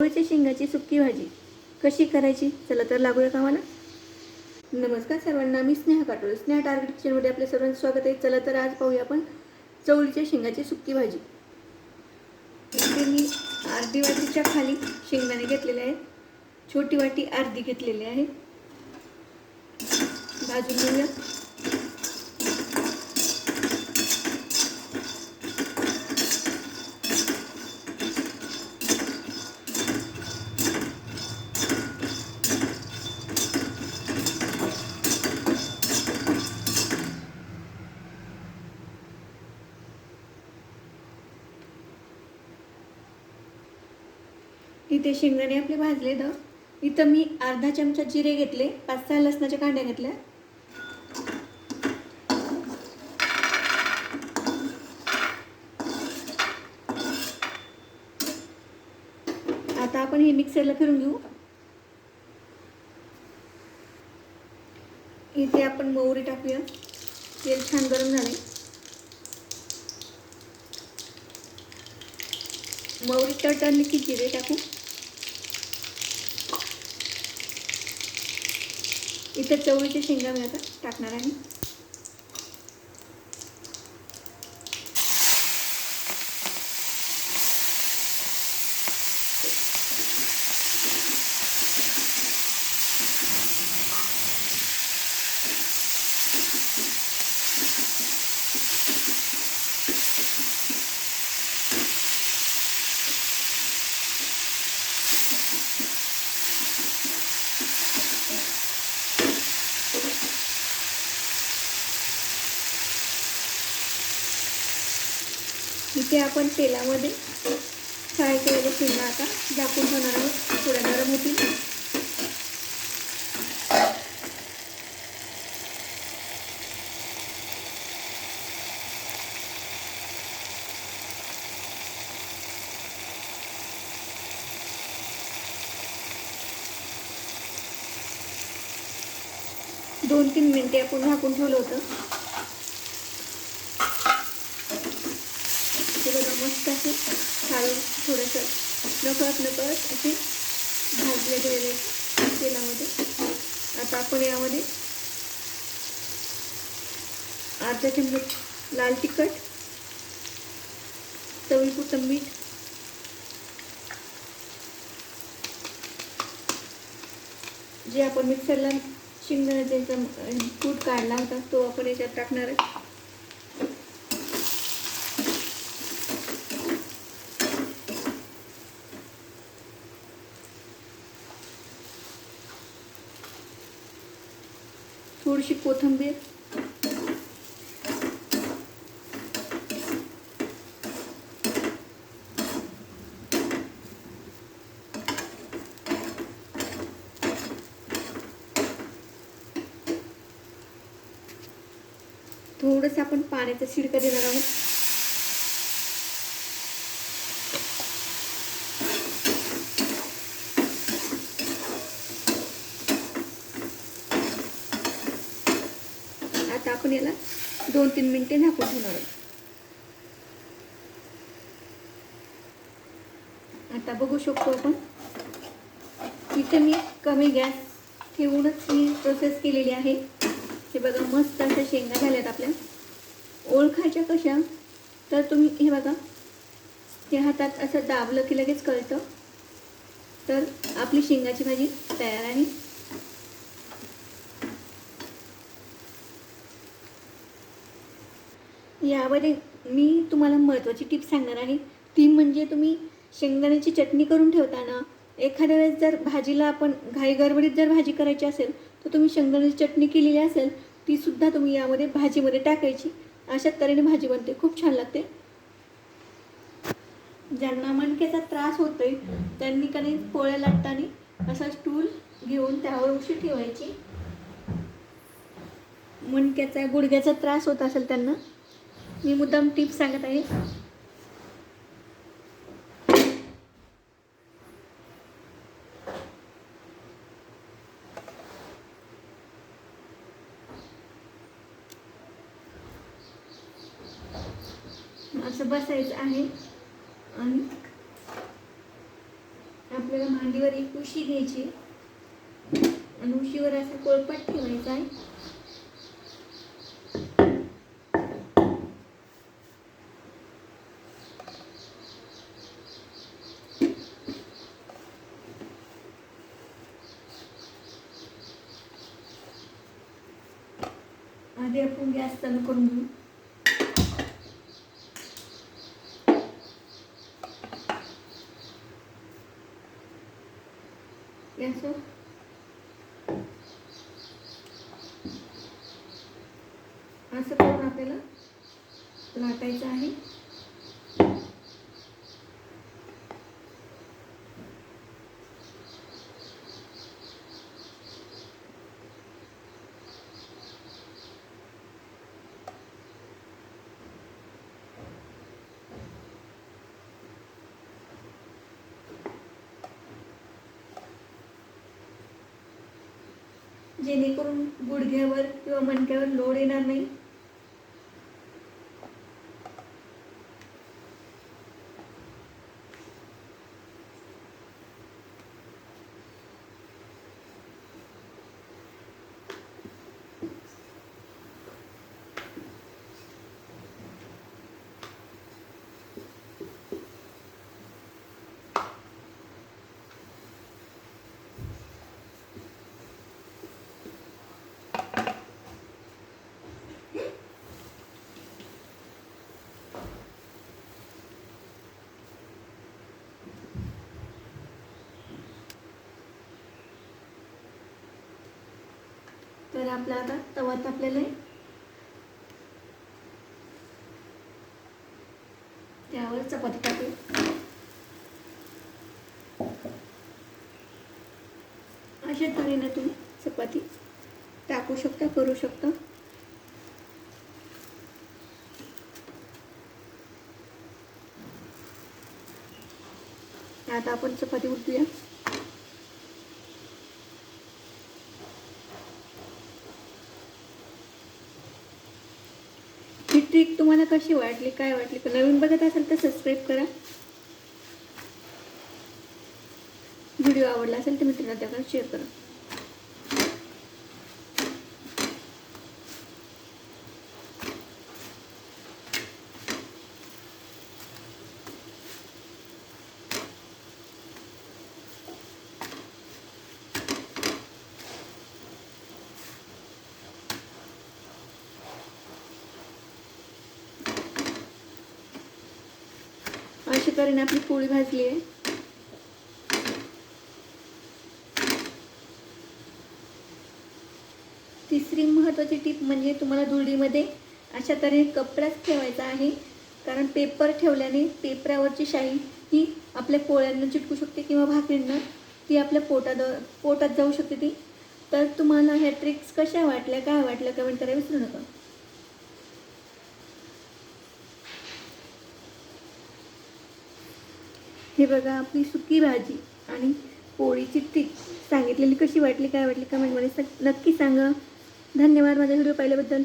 चवळीच्या शेंगाची सुक्की भाजी. कशी करायची? चला तर लागूया कामाला. नमस्कार सर्वांना मी स्नेहा काटोळे. स्नेहा टार्गेट किचनमध्ये आपल्या सर्वांचं स्वागत आहे. चला तर आज पाहूया आपण चवळीच्या शेंगाची सुक्की भाजी. इथे मी अर्धी वाटीच्या खाली शेंगदाणे घेतलेले आहेत. छोटी वाटी अर्धी घेतलेली आहे. भाजून घेऊया. इथे शेंगदाणे आपले भाजले द. इथं मी अर्धा चमचा जिरे घेतले. पाच सहा लसणाच्या कांड्या घेतल्या. आता आपण हे मिक्सरला फिरून घेऊ. इथे आपण मोहरी टाकूया. तेल छान गरम झाले मोहरी तडतडली की जिरे टाकू. इथे चवळीच्या शेंगा मी आता टाकणार आहे. इथे आपण तेलामध्ये फ्राय केलेल्या शेंगा आता झाकून ठेवणार आहोत. थोड्या नरम होतील. दोन तीन मिनिटे आपण झाकून ठेवलं होतं ते बघा मस्त असे छान थोडंसं नकळत नकळत असे भाजले गेलेले तेलामध्ये. आता आपण यामध्ये अर्धा चमच लाल तिखट चवीपुरतं मीठ जे आपण मिक्सरला शेंगदाण्याचा कूट काढला होता तो आपण याच्यात टाकणार आहे. थोडीशी कोथिंबीर. थोडंसं आपण पाण्याचा शिडका देणार आहोत. आपण याला दोन तीन मिनिटे झाकून ठेवणार आहोत आता बघू शकतो आपण. इथे मी कमी गॅस ठेवूनच ही प्रोसेस केलेली आहे. हे बघा मस्त अशा शेंगा झाल्यात आपल्या. ओळखायच्या कशा? तर तुम्ही हे बघा हे हातात असं दाबलं की लगेच कळतं. तर आपली शेंगाची भाजी तयार आहे. यामध्ये मी तुम्हाला महत्त्वाची टिप सांगणार आहे. ती म्हणजे तुम्ही शेंगदाण्याची चटणी करून ठेवताना एखाद्या वेळेस जर भाजीला आपण घाई गडबडीत जर भाजी करायची असेल तर तुम्ही शेंगदाण्याची चटणी केलेली असेल ती सुद्धा तुम्ही यामध्ये भाजीमध्ये टाकायची. अशा तऱ्हेने भाजी बनते. खूप छान लागते. ज्यांना मणक्याचा त्रास होतोय त्यांनी कधी पोळ्या लाटताना असा स्टूल घेऊन त्यावर उशी ठेवायची. मणक्याचा गुडघ्याचा त्रास होत असेल त्यांना मी मुद्दाम टिप्स सांगत आहे. असं बसायचं आहे. आणि आपल्याला मांडीवर एक उशी घ्यायची आणि उशीवर असं कोळपट ठेवायचं आहे. आधी गॅस चालू करून घेऊ गॅसवर असं करून आपल्याला लाटायचं आहे जेणेकरून गुडघ्यावर किंवा मणक्यावर लोड येणार नाही. तर आपला आता तवा तापलेला आहे. त्यावर चपाती टाकू अशा तऱ्हेने तुम्ही चपाती टाकू शकता करू शकता. आता आपण चपाती उठूया ट्रिक तुम्हाला कशी वाटली काय वाटली? तर नवीन बघत असेल तर सबस्क्राईब करा. व्हिडिओ आवडला असेल तर मित्रांना त्याकडे शेअर करा अशा तऱ्हेने आपली पोळी भाजली आहे. तिसरी महत्त्वाची टीप म्हणजे तुम्हाला धुळीमध्ये अशा तऱ्हेने कपडाच ठेवायचा आहे. कारण पेपर ठेवल्याने पेपरावरची शाई ही आपल्या पोळ्यांना चिटकू शकते किंवा भाकरींना. ती आपल्या पोटात पोटात जाऊ शकते ती. तर तुम्हाला ह्या ट्रिक्स कशा वाटल्या काय वाटल्या कमेंट करायला विसरू नका. हे बघा आपली सुकी भाजी आणि पोळीची टीप सांगितलेली कशी वाटली काय वाटली कमेंटमध्ये स- नक्की सांगा. धन्यवाद माझ्या व्हिडिओ पाहिल्याबद्दल.